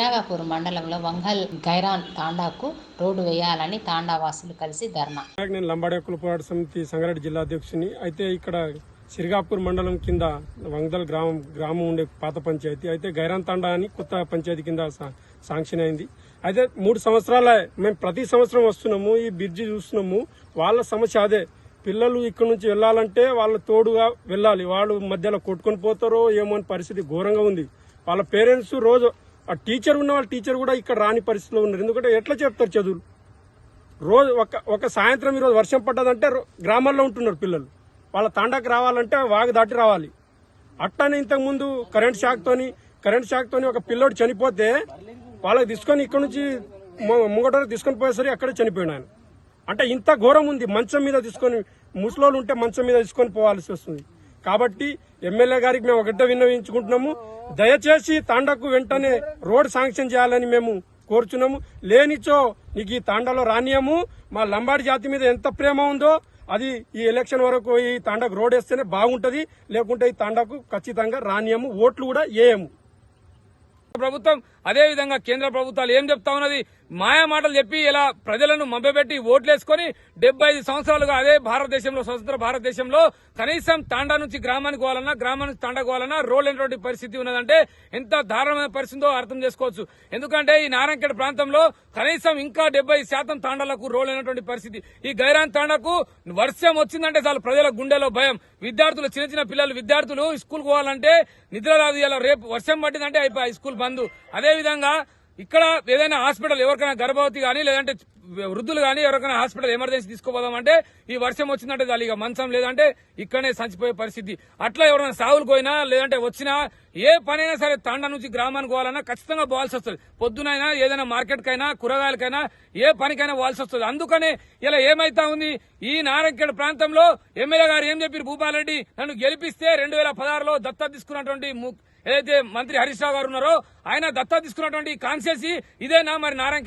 సిర్గాపూర్ మండలంలో వంగల్ గైరాన్ తాండాకు రోడ్డు వేయాలని తాండావాసులు కలిసి ధర్నా. నేను లంబాడేకుల పోరాట సమితి సంగారెడ్డి జిల్లా అధ్యక్షుని అయితే ఇక్కడ సిరిగాపూర్ మండలం కింద వంగదల్ గ్రామం గ్రామం ఉండే పాత పంచాయతీ. అయితే గైరాన్ తాండా అని కొత్త పంచాయతీ కింద శాంక్షన్ అయింది. అయితే మూడు సంవత్సరాల మేము ప్రతి సంవత్సరం వస్తున్నాము ఈ బ్రిడ్జి చూస్తున్నాము. వాళ్ళ సమస్య అదే. పిల్లలు ఇక్కడ నుంచి వెళ్ళాలంటే వాళ్ళ తోడుగా వెళ్ళాలి. వాళ్ళు మధ్యలో కొట్టుకొని పోతారో ఏమో అని పరిస్థితి ఘోరంగా ఉంది. వాళ్ళ పేరెంట్స్ రోజు ఆ టీచర్ ఉన్న వాళ్ళ టీచర్ కూడా ఇక్కడ రాని పరిస్థితిలో ఉన్నారు. ఎందుకంటే ఎట్లా చెప్తారు చదువులు? రోజు ఒక ఒక సాయంత్రం ఈరోజు వర్షం పడ్డదంటే గ్రామాల్లో ఉంటున్నారు పిల్లలు. వాళ్ళ తాండాకి రావాలంటే వాగు దాటి రావాలి. అట్టనే ఇంతకుముందు కరెంట్ షాక్తోని కరెంట్ షాక్తోని ఒక పిల్లోడు చనిపోతే వాళ్ళకి తీసుకొని ఇక్కడ నుంచి ముంగట తీసుకొని పోయేసరికి అక్కడే చనిపోయాడు ఆయన అంటే ఇంత ఘోరం ఉంది. మంచం మీద తీసుకొని ముసలోళ్ళు ఉంటే మంచం మీద తీసుకొని పోవాల్సి వస్తుంది. కాబట్టి ఎమ్మెల్యే గారికి మేము ఒకటే విన్నవించుకుంటున్నాము. దయచేసి తాండకు వెంటనే రోడ్ శాంక్షన్ చేయాలని మేము కోరుచున్నాము. లేనిచో నీకు ఈ తాండాలో రానియము. మా లంబాడి జాతి మీద ఎంత ప్రేమ ఉందో అది ఈ ఎలక్షన్ వరకు ఈ తాండకు రోడ్ వేస్తేనే బాగుంటది. లేకుంటే ఈ తాండకు ఖచ్చితంగా రానియము. ఓట్లు కూడా వేయము. ప్రభుత్వం అదే విధంగా కేంద్ర ప్రభుత్వాలు ఏం చెప్తా ఉన్నది? మాయా మాటలు చెప్పి ఇలా ప్రజలను మభ్యపెట్టి ఓట్లేసుకొని డెబ్బై ఐదు సంవత్సరాలుగా అదే భారతదేశంలో స్వతంత్ర భారతదేశంలో కనీసం తాండా నుంచి గ్రామానికి పోవాలన్నా గ్రామం నుంచి తాండా పోవాలన్నా రోడ్లైనటువంటి పరిస్థితి ఉన్నదంటే ఎంత దారుణమైన పరిస్థితితో అర్థం చేసుకోవచ్చు. ఎందుకంటే ఈ నారాయణఖేడ్ ప్రాంతంలో కనీసం ఇంకా డెబ్బై శాతం తాండాలకు రోల్ లేనటువంటి పరిస్థితి. ఈ గైరాన్ తాండాకు వర్షం వచ్చిందంటే చాలు ప్రజల గుండెలో భయం. విద్యార్థులు చిన్న చిన్న పిల్లలు విద్యార్థులు స్కూల్ పోవాలంటే నిద్ర రాదు ఇలా రేపు వర్షం పట్టిందంటే అయిపోయి స్కూల్ బంద్. అదే విధంగా ఇక్కడ ఏదైనా హాస్పిటల్ ఎవరికైనా గర్భవతి కానీ లేదంటే వృద్ధులు కానీ ఎవరికైనా హాస్పిటల్ ఎమర్జెన్సీ తీసుకుపోదామంటే ఈ వర్షం వచ్చిందంటే చాలు ఇక మంచం లేదంటే ఇక్కడనే చచ్చిపోయే పరిస్థితి. అట్లా ఎవరైనా సాగులు పోయినా లేదంటే వచ్చినా ఏ పనైనా సరే తాండా నుంచి గ్రామానికి పోవాలన్నా ఖచ్చితంగా పోవాల్సి వస్తుంది. పొద్దునైనా ఏదైనా మార్కెట్కైనా కూరగాయలకైనా ఏ పనికైనా పోవాల్సి వస్తుంది. అందుకనే ఇలా ఏమైతా ఉంది ఈ నారాయణఖేడ్ ప్రాంతంలో ఎమ్మెల్యే గారు ఏం చెప్పారు? భూపాలరెడ్డి నన్ను గెలిపిస్తే రెండు వేల పదహారులో దత్తత తీసుకున్నటువంటి ఏదైతే మంత్రి హరీష్ రావు గారు ఉన్నారో ఆయన దత్తత తీసుకున్నటువంటి కాన్సెన్సీ ఇదేనా మరి నారాయణ